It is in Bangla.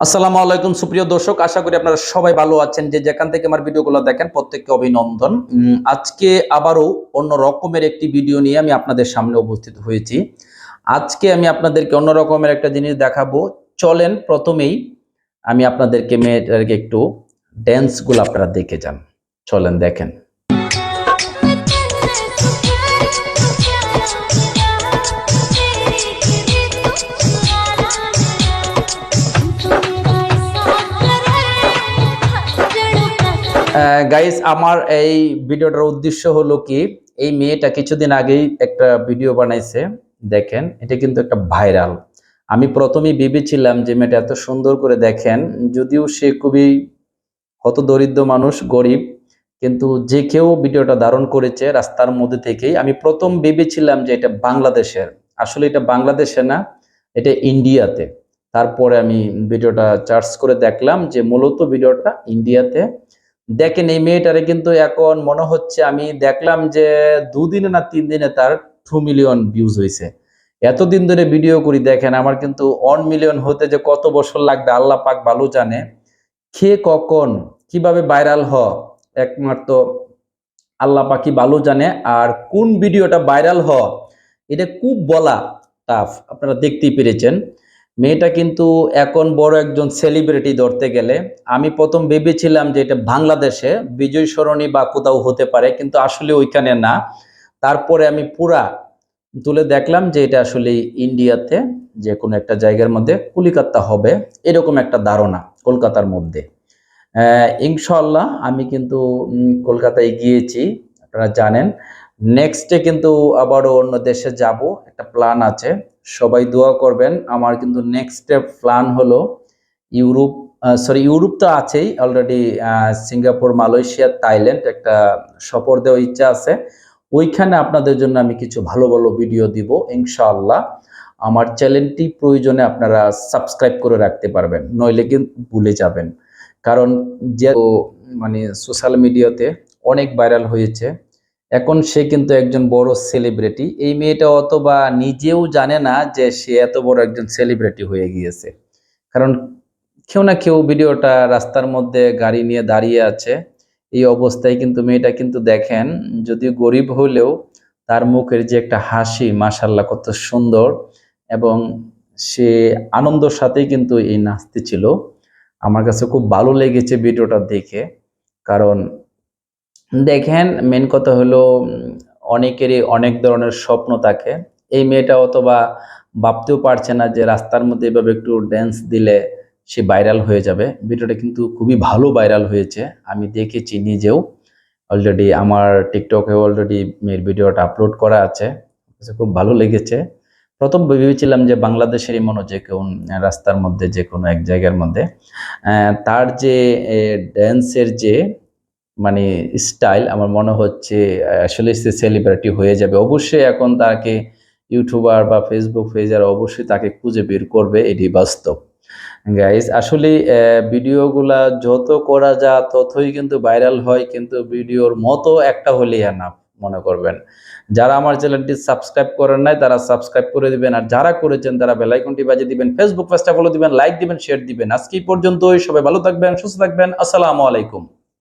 আসসালামু আলাইকুম, সুপ্রিয় দর্শক। আশা করি আপনারা সবাই ভালো আছেন। যে যেখান থেকে আমার ভিডিওগুলো দেখেন, প্রত্যেককে অভিনন্দন। আজকে আবারও অন্য রকমের একটি ভিডিও নিয়ে আমি আপনাদের সামনে উপস্থিত হয়েছি। আজকে আমি আপনাদেরকে অন্য রকমের একটা জিনিস দেখাবো। চলেন, প্রথমেই আমি আপনাদেরকে মেয়েটাকে একটু ড্যান্সগুলো আপনারা দেখে যান। চলেন, দেখেন। গাইস আমার এই ভিডিওটার উদ্দেশ্য হলো কি, এই মেয়েটা কিছুদিন আগেই একটা ভিডিও বানাইছে, দেখেন, এটা কিন্তু একটা ভাইরাল আমি প্রথমেই ভেবেছিলাম যে মেয়েটা এত সুন্দর করে দেখেন, যদিও সে খুবই হত দরিদ্র মানুষ, গরিব, কিন্তু যে কেউ ভিডিওটা ধারণ করেছে রাস্তার মধ্যে থেকেই, আমি প্রথম ভেবেছিলাম যে এটা বাংলাদেশের। আসলে এটা বাংলাদেশে না, এটা ইন্ডিয়াতে। তারপরে আমি ভিডিওটা চার্জ করে দেখলাম যে মূলত ভিডিওটা ইন্ডিয়াতে। দেখেন এই মেয়েটারে কিন্তু এখন মনে হচ্ছে আমি দেখলাম যে দুদিনে না তিন দিনে তার টু মিলিয়ন ভিউজ হয়েছে এতদিন ধরে ভিডিও করি, দেখেন আমার কিন্তু ওয়ান মিলিয়ন হতে যে কত বছর লাগবে, আল্লাহ পাক ভালো জানে। কে কখন, কীভাবে ভাইরাল হ, একমাত্র আল্লাহ পাকি ভালো জানে। আর কোন ভিডিওটা ভাইরাল হ, এটা খুব বলা টাফ আপনারা দেখতেই পেরেছেন। মেয়েটা কিন্তু এখন বড় একজন সেলিব্রিটি ধরতে গেলে। আমি প্রথম ভেবেছিলাম যে এটা বাংলাদেশে, বিজয় সরণী বা কোথাও হতে পারে, কিন্তু আসলে ওইখানে না। তারপরে আমি পুরা তুলে দেখলাম যে এটা আসলে ইন্ডিয়াতে যে কোনো একটা জায়গার মধ্যে কলিকাতা হবে, এরকম একটা ধারণা কলকাতার মধ্যে। ইনশাল্লাহ আমি কিন্তু কলকাতায় গিয়েছি, আপনারা জানেন। নেক্সটে কিন্তু আবারও অন্য দেশে যাব, একটা প্ল্যান আছে। সবাই দোয়া করবেন। আমার কিন্তু নেক্সট প্ল্যান হলো ইউরোপ সরি ইউরোপ তো আছেই। অলরেডি সিঙ্গাপুর, মালয়েশিয়া, থাইল্যান্ড একটা সফর দেওয়ার ইচ্ছা আছে। ওইখানে আপনাদের জন্য আমি কিছু ভালো ভালো ভিডিও দিব, ইনশাআল্লাহ। আমার চ্যানেলটি প্রয়োজনে আপনারা সাবস্ক্রাইব করে রাখতে পারবেন, নইলে কিন্তু ভুলে যাবেন। কারণ যে মানে সোশ্যাল মিডিয়াতে অনেক ভাইরাল হয়েছে। এখন সে কিন্তু একজন বড় সেলিব্রিটি এই মেয়েটা অথবা নিজেও জানে না যে সে এত বড় একজন সেলিব্রিটি হয়ে গিয়েছে। কারণ কেউ না কেউ ভিডিওটা রাস্তার মধ্যে গাড়ি নিয়ে দাঁড়িয়ে আছে। এই অবস্থায় কিন্তু মেয়েটা কিন্তু দেখেন, যদিও গরিব হলেও তার মুখের যে একটা হাসি মাশাল্লাহ কত সুন্দর এবং সে আনন্দের সাথেই কিন্তু এই নাচতে ছিল। আমার কাছে খুব ভালো লেগেছে ভিডিওটা দেখে। কারণ দেখেন মেন কথা হলো অনেকেরই অনেক ধরনের স্বপ্ন থাকে। এই মেয়েটা অথবা ভাবতেও পারছে না যে রাস্তার মধ্যে এভাবে একটু ড্যান্স দিলে সে ভাইরাল হয়ে যাবে। ভিডিওটা কিন্তু খুবই ভালো ভাইরাল হয়েছে। আমি দেখেছি নিজেও। অলরেডি আমার টিকটকে অলরেডি মেয়ের ভিডিওটা আপলোড করা আছে। খুব ভালো লেগেছে। প্রথম ভেবেছিলাম যে বাংলাদেশেরই মনে যে কোন রাস্তার মধ্যে যে কোনো এক জায়গার মধ্যে। তার যে ড্যান্সের যে মানে স্টাইল আমার মনে হচ্ছে আসলে সে সেলিব্রিটি হয়ে যাবে। অবশ্যই এখন তাকে ইউটিউবার বা ফেসবুক পেজার অবশ্যই তাকে খুঁজে বের করবে, এটি বাস্তব। গাইজ আসলে ভিডিওগুলা যত করা যা ততই কিন্তু ভাইরাল হয়, কিন্তু ভিডিওর মতো একটা হলেই না মনে করবেন। যারা আমার চ্যানেলটি সাবস্ক্রাইব করেন নাই, তারা সাবস্ক্রাইব করে দিবেন, আর যারা করেছেন, তারা বেলাইকনটি বাজিয়ে দিবেন ফেসবুক পেজটা ফলো দিবেন লাইক দিবেন শেয়ার দিবেন। আজকে পর্যন্তই, সবাই ভালো থাকবেন, সুস্থ থাকবেন, আসসালামু আলাইকুম।